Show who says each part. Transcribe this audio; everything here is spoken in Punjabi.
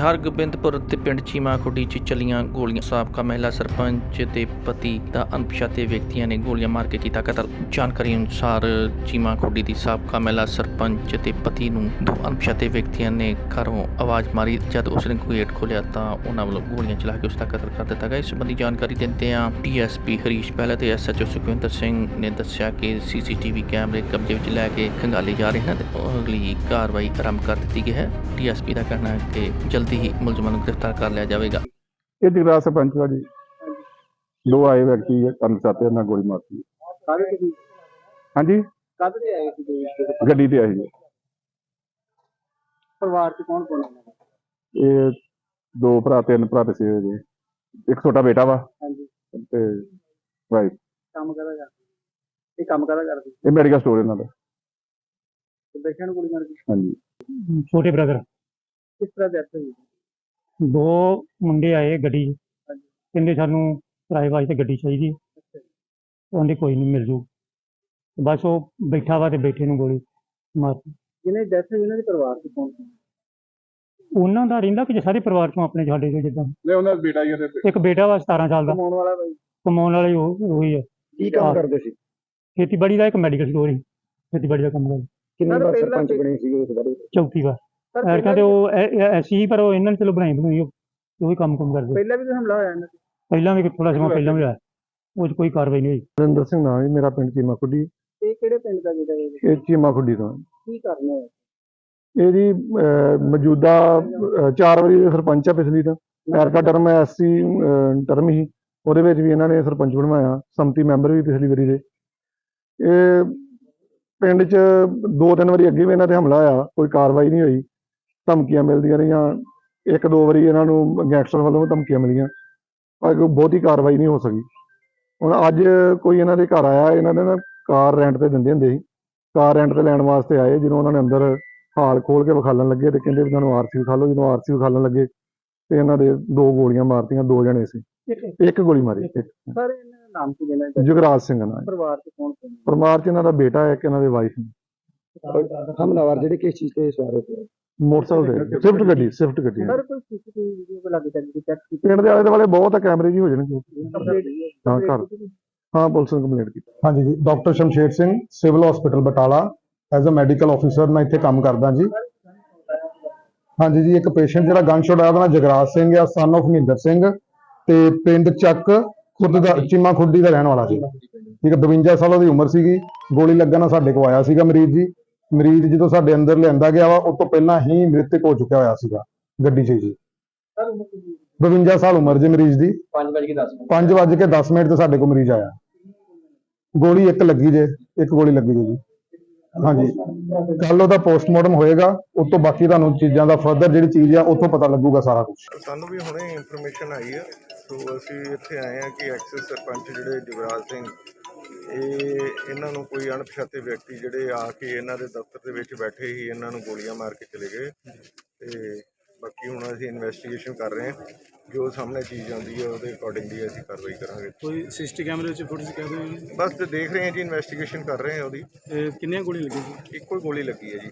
Speaker 1: ਹਰਗੋਬਿੰਦਪੁਰ ਤੇ ਪਿੰਡ ਚੀਮਾ ਖੁੱਡੀ 'ਚ ਚੱਲੀਆਂ ਗੋਲੀਆਂ। ਸਾਬਕਾ ਮਹਿਲਾ ਸਰਪੰਚ ਤੇ ਪਤੀ ਦਾ ਅਣਪਛਾਤੇ ਵਿਅਕਤੀਆਂ ਨੇ ਗੋਲੀਆਂ ਮਾਰ ਕੇ ਕੀਤਾ ਕਤਲ। ਜਾਣਕਾਰੀ ਅਨੁਸਾਰ ਚੀਮਾ ਖੁੱਡੀ ਦੀ ਸਾਬਕਾ ਮਹਿਲਾ ਸਰਪੰਚ ਤੇ ਪਤੀ ਨੂੰ ਦੋ ਅਣਪਛਾਤੇ ਵਿਅਕਤੀਆਂ ਨੇ ਘਰੋਂ ਆਵਾਜ਼ ਮਾਰੀ। ਜਦ ਉਸਨੇ ਗੇਟ ਖੋਲ੍ਹਿਆ ਤਾਂ ਉਹਨਾਂ ਵੱਲੋਂ ਗੋਲੀਆਂ ਚਲਾ ਕੇ ਉਸ ਦਾ ਕਤਲ ਕਰ ਦਿੱਤਾ ਗਿਆ। ਇਸ ਸੰਬੰਧੀ ਜਾਣਕਾਰੀ ਦਿੰਦੇ ਆ ਡੀਐਸਪੀ ਹਰੀਸ਼ ਪਹਿਲਾ ਤੇ ਐਸਐਚਓ ਸੁਖਵਿੰਦਰ ਸਿੰਘ ਨੇ ਦੱਸਿਆ ਕਿ ਸੀਸੀਟੀਵੀ ਕੈਮਰੇ ਕਬਜ਼ੇ ਵਿੱਚ ਲੈ ਕੇ ਖੰਗਾਲੇ ਜਾ ਰਹੇ ਹਨ ਤੇ ਅਗਲੀ ਕਾਰਵਾਈ ਆਰੰਭ ਕਰ ਦਿੱਤੀ ਗਈ ਹੈ। ਡੀਐਸਪੀ ਦਾ ਕਹਿਣਾ ਹੈ ਕਿ ਜਲਦੀ ਹੀ ਮੁਲਜ਼ਮਾਂ ਨੂੰ ਗ੍ਰਿਫਤਾਰ ਕਰ ਲਿਆ ਜਾਵੇਗਾ।
Speaker 2: ਇਹ ਜਗਰਾਜ ਸਰਪੰਚ ਦਾ ਜੀ। ਦੋ ਆਏ ਵਿਅਕਤੀ ਕਰਨ ਸਾਤੇ ਨਾਲ ਗੋਲੀ ਮਾਰਤੀ।
Speaker 3: ਸਾਰੇ ਤੁਸੀਂ
Speaker 2: ਹਾਂਜੀ?
Speaker 3: ਕਦ ਦੇ ਆਏ ਸੀ ਦੇ?
Speaker 2: ਗੱਡੀ ਤੇ ਆਏ ਜੀ
Speaker 3: ਪਰਿਵਾਰ ਚ ਕੌਣ ਕੌਣ ਹੈ
Speaker 2: ਇਹ ਦੋ ਭਰਾ ਤਿੰਨ ਭਰਾ ਤੇ ਸੀ ਜੀ। ਇੱਕ ਛੋਟਾ ਬੇਟਾ ਵਾ
Speaker 3: ਹਾਂਜੀ।
Speaker 2: ਤੇ ਵਾਈਫ
Speaker 3: ਕੰਮ ਕਰਦਾ ਕਰਦੇ? ਇਹ ਕੰਮ ਕਰਦਾ ਕਰਦੇ?
Speaker 2: ਇਹ ਮੈਡੀਕਲ ਸਟੋਰ ਇਹਨਾਂ ਦਾ।
Speaker 3: ਬੈਠਿਆਂ ਨੂੰ ਕੁੜੀ ਮਾਰ ਕੇ?
Speaker 2: ਹਾਂਜੀ।
Speaker 4: ਛੋਟੇ ਬ੍ਰਦਰ
Speaker 3: ਕਿਸ ਤਰ੍ਹਾਂ ਡੈਥ ਹੋਈ?
Speaker 4: ਦੋ ਮੁੰਡੇ ਆਏ ਗੱਡੀ 'ਚ। ਕਹਿੰਦੇ ਸਾਨੂੰ ਕਿਰਾਏ ਵਾਸਤੇ ਗੱਡੀ ਚਾਹੀਦੀ। ਹੈ। ਉਹਨੇ ਕੋਈ ਨਹੀਂ ਮਿਲ ਜੂ। ਬਸ ਉਹ ਬੈਠਾ ਵਾ ਤੇ ਬੈਠੇ ਨੂੰ ਗੋਲੀ ਮਾਰਤੀ
Speaker 3: ਜਿਹਨੇ ਡੈਥ ਹੋਈ ਉਹਨਾਂ ਦੇ ਪਰਿਵਾਰ ਚ ਕੌਣ ਕੌਣ
Speaker 4: ਉਹਨਾਂ ਦਾ ਰਹਿੰਦਾ ਕਿ ਸਾਰੇ ਪਰਿਵਾਰ ਚੋਂ ਆਪਣੇ ਸਾਡੇ ਚੋਂ ਜਿੱਦਾਂ।
Speaker 2: ਲੈ ਉਹਨਾਂ ਦਾ ਬੇਟਾ ਹੀ ਉਹਦੇ
Speaker 4: ਇੱਕ ਬੇਟਾ ਵਾ 17 ਸਾਲ ਦਾ।
Speaker 3: ਕਮਾਉਣ ਵਾਲਾ ਬਾਈ
Speaker 4: ਕਮਾਉਣ ਵਾਲੇ ਉਹ ਉਹੀ ਹੈ
Speaker 3: ਕੀ
Speaker 4: ਕੰਮ
Speaker 3: ਕਰਦੇ ਸੀ?
Speaker 4: ਖੇਤੀਬਾੜੀ ਦਾ ਇੱਕ ਮੈਡੀਕਲ ਸਟੋਰ ਹੀ ਖੇਤੀਬਾੜੀ ਦਾ ਕੰਮ ਕਰਦਾ।
Speaker 3: ਕਿੰਨੇ ਵਾਰ ਸਰਪੰਚ ਬਣੇ ਸੀ ਉਸ ਬਾਰੇ?
Speaker 4: ਚੌਥੀ ਵਾਰ। ਐਰਕਾਂ ਤੇ ਉਹ ਐਸੀ ਹੀ ਪਰ ਉਹ ਇਹਨਾਂ ਨੇ ਚਲੋ ਬਣਾਈ ਬਣਾਈ ਉਹ ਉਹੀ ਕੰਮ ਕੰਮ ਕਰਦੇ।
Speaker 3: ਪਹਿਲਾਂ ਵੀ ਕੋਈ ਹਮਲਾ ਹੋਇਆ ਇਹਨਾਂ ਤੇ?
Speaker 4: ਪਹਿਲਾਂ ਵੀ ਥੋੜਾ ਸਮਾਂ ਪਹਿਲਾਂ ਵੀ ਹੋਇਆ। ਉਹ 'ਚ ਕੋਈ ਕਾਰਵਾਈ ਨਹੀਂ ਹੋਈ।
Speaker 2: ਨਰਿੰਦਰ ਸਿੰਘ ਨਾਮ ਹੈ ਮੇਰਾ ਪਿੰਡ ਚੀਮਾ ਖੁੱਡੀ।
Speaker 3: ਇਹ ਕਿਹੜੇ ਪਿੰਡ ਦਾ ਜਿਹੜਾ ਇਹ?
Speaker 2: ਇਹ ਚੀਮਾ ਖੁੱਡੀ ਤੋਂ।
Speaker 3: ਕੀ ਕਰਨਾ ਹੈ
Speaker 2: ਇਹਦੀ ਮੌਜੂਦਾ ਅਹ, ਚਾਰ ਵਾਰੀ ਦੇ ਸਰਪੰਚ ਆ ਪਿਛਲੀ ਤਾਂ। ਐਰਕਾ ਟਰਮ ਐਸਸੀ ਟਰਮ ਹੀ। ਉਹਦੇ ਵਿੱਚ ਵੀ ਇਹਨਾਂ ਨੇ ਸਰਪੰਚ ਬਣਵਾਇਆ। ਸੰਮਤੀ ਮੈਂਬਰ ਵੀ ਪਿਛਲੀ ਵਾਰੀ ਦੇ। ਇਹ ਪਿੰਡ 'ਚ ਦੋ ਤਿੰਨ ਵਾਰੀ ਅੱਗੇ ਵੀ ਇਹਨਾਂ ਤੇ ਹਮਲਾ ਹੋਇਆ। ਕੋਈ ਕਾਰਵਾਈ ਨਹੀਂ ਹੋਈ। ਧਮਕੀਆਂ ਮਿਲਦੀਆਂ ਰਹੀਆਂ। ਇੱਕ ਦੋ ਵਾਰੀ ਇਹਨਾਂ ਨੂੰ ਗੈਂਗਸਟਰ ਵੱਲੋਂ ਧਮਕੀਆਂ ਮਿਲੀਆਂ। ਪਰ ਕੋਈ ਬਹੁਤੀ ਕਾਰਵਾਈ ਨਹੀਂ ਹੋ ਸਕੀ। ਹੁਣ ਅੱਜ ਕੋਈ ਇਹਨਾਂ ਦੇ ਘਰ ਆਇਆ ਇਹਨਾਂ ਨੇ ਨਾ ਕਾਰ ਰੈਂਟ ਤੇ ਦਿੰਦੇ ਹੁੰਦੇ ਸੀ। ਕਾਰ ਰੈਂਟ ਤੇ ਲੈਣ ਵਾਸਤੇ ਆਏ ਜਦੋਂ ਉਹਨਾਂ ਨੇ ਅੰਦਰ ਹਾਲ ਖੋਲ ਕੇ ਵਿਖਾਲਣ ਲੱਗੇ ਤੇ ਕਹਿੰਦੇ ਵੀ ਤੁਹਾਨੂੰ ਆਰਸੀ ਵਿਖਾ ਲਓ ਜਦੋਂ ਆਰਸੀ ਵਿਖਾਲਣ ਲੱਗੇ ਤੇ ਇਹਨਾਂ ਦੇ ਦੋ ਗੋਲੀਆਂ ਮਾਰਤੀਆਂ ਦੋ ਜਣੇ ਸੀ। ਇੱਕ ਗੋਲੀ ਮਾਰੀ।
Speaker 3: ਸਾਰੇ ਇਹਨਾਂ ਦਾ ਨਾਮ ਕੀ ਹੈ
Speaker 2: ਜੁਗਰਾਜ ਸਿੰਘ ਨਾਲ
Speaker 3: ਪਰਿਵਾਰ ਚ ਕੌਣ ਕੌਣ?
Speaker 2: ਪਰਮਾਰ ਚ ਇਹਨਾਂ ਦਾ ਬੇਟਾ ਹੈ ਇੱਕ ਇਹਨਾਂ ਦੇ ਵਾਈਫ
Speaker 3: ਹਮਲਾਵਰ ਜਿਹੜੇ ਕਿਸ ਚੀਜ਼ ਤੇ ਸਵਾਰ ਹੋਏ?
Speaker 2: ਮੋਟਰਸਾਈਕਲ ਤੇ ਸਵਿਫਟ ਗੱਡੀ। ਸਵਿਫਟ ਗੱਡੀ।
Speaker 3: ਸਰ ਕੋਈ ਸੀਸੀਟੀਵੀ ਵੀਡੀਓ ਕੋ ਲੱਗੇ ਚੱਲ ਚੈੱਕ ਕੀਤੀ
Speaker 2: ਪਿੰਡ ਦੇ ਆਲੇ ਦੁਆਲੇ ਬਹੁਤ ਆ ਕੈਮਰੇ ਜੀ ਹੋ ਜਾਣਗੇ ਹਾਂ, ਘਰ। ਹਾਂ ਪੁਲਿਸ ਨੂੰ ਕੰਪਲੇਂਟ ਕੀਤੀ।
Speaker 5: ਹਾਂਜੀ ਜੀ doctor Shamsher Singh civil hospital Batala. As uh medical officer ਮੈਂ ਇੱਥੇ ਕੰਮ ਕਰਦਾ ਜੀ। ਹਾਂਜੀ ਜੀ ਇੱਕ ਪੇਸ਼ੈਂਟ ਜਿਹੜਾ ਗਨ ਸ਼ਾਟ ਆਇਆ ਉਹਦਾ ਨਾਮ ਜਗਰਾਜ ਸਿੰਘ ਆ ਸਨ of ਮਹਿੰਦਰ ਸਿੰਘ। ਤੇ ਪਿੰਡ ਚੱਕ ਖੁਦ ਦਾ ਚੀਮਾ ਖੁੱਡੀ ਦਾ ਰਹਿਣ ਵਾਲਾ ਸੀ। ਠੀਕ ਹੈ 52 ਸਾਲ ਉਹਦੀ ਉਮਰ ਸੀਗੀ। ਗੋਲੀ ਲੱਗਣ ਨਾਲ ਸਾਡੇ ਕੋਲ ਆਇਆ ਸੀਗਾ ਮਰੀਜ਼ ਜੀ। ਮਰੀਜ਼ ਜਦੋਂ ਸਾਡੇ ਅੰਦਰ ਲਿਆਂਦਾ ਗਿਆ ਵਾ ਉਸ ਤੋਂ ਪਹਿਲਾਂ ਹੀ ਮ੍ਰਿਤਕ ਹੋ ਚੁੱਕਿਆ ਹੋਇਆ ਸੀਗਾ ਗੱਡੀ 'ਚ ਜੀ। 52 ਸਾਲ ਉਮਰ ਜੀ ਮਰੀਜ਼ ਦੀ।
Speaker 3: 5 ਵਜੇ 10
Speaker 5: 5 ਵਜੇ ਕੇ 10 ਮਿੰਟ ਤੇ ਸਾਡੇ ਕੋਲ ਮਰੀਜ਼ ਆਇਆ। ਗੋਲੀ ਇੱਕ ਲੱਗੀ ਜੇ ਇੱਕ ਗੋਲੀ ਲੱਗੀ ਜੇ ਜੀ। ਹਾਂਜੀ। ਕੱਲ ਉਹਦਾ ਪੋਸਟਮਾਰਟਮ ਹੋਏਗਾ ਉਸ ਤੋਂ ਬਾਕੀ ਤੁਹਾਨੂੰ ਚੀਜ਼ਾਂ ਦਾ ਫਰਦਰ ਜਿਹੜੀ ਚੀਜ਼ ਆ ਉੱਥੋਂ ਪਤਾ ਲੱਗੂਗਾ ਸਾਰਾ ਕੁਝ
Speaker 6: ਸਾਨੂੰ ਵੀ ਹੁਣੇ ਇਨਫੋਰਮੇਸ਼ਨ ਆਈ ਹੈ ਸੋ ਅਸੀਂ ਇੱਥੇ ਆਏ ਹਾਂ ਕਿ ਐਕਸਿਸ ਸਰਪੰਚ ਜਿਹੜੇ ਜੁਗਰਾਜ ਸਿੰਘ ਇਹ ਇਹਨਾਂ ਨੂੰ ਕੋਈ ਅਣਪਛਾਤੇ ਵਿਅਕਤੀ ਜਿਹੜੇ ਆ ਕੇ ਇਹਨਾਂ ਦੇ ਦਫ਼ਤਰ ਦੇ ਵਿੱਚ ਬੈਠੇ ਹੀ ਇਹਨਾਂ ਨੂੰ ਗੋਲੀਆਂ ਮਾਰ ਕੇ ਚਲੇ ਗਏ। ਤੇ ਬਾਕੀ ਹੁਣ ਅਸੀਂ ਇਨਵੈਸਟੀਗੇਸ਼ਨ ਕਰ ਰਹੇ ਹਾਂ। ਜੋ ਸਾਹਮਣੇ ਚੀਜ਼ ਆਉਂਦੀ ਹੈ ਉਹਦੇ ਅਕੋਰਡਿੰਗਲੀ ਅਸੀਂ ਕਾਰਵਾਈ ਕਰਾਂਗੇ।
Speaker 7: ਕੋਈ ਸਿਸਟੀ ਕੈਮਰੇ ਵਿੱਚ ਫੁਟੇਜ ਦਿਓ ਜੀ
Speaker 6: ਬਸ ਦੇਖ ਰਹੇ ਹਾਂ ਜੀ ਇਨਵੈਸਟੀਗੇਸ਼ਨ ਕਰ ਰਹੇ ਹਾਂ ਉਹਦੀ।
Speaker 7: ਇਹ ਕਿੰਨੀਆਂ ਗੋਲੀਆਂ ਲੱਗੀਆਂ ਸੀ
Speaker 6: ਇੱਕੋ ਹੀ ਗੋਲੀ ਲੱਗੀ ਹੈ ਜੀ।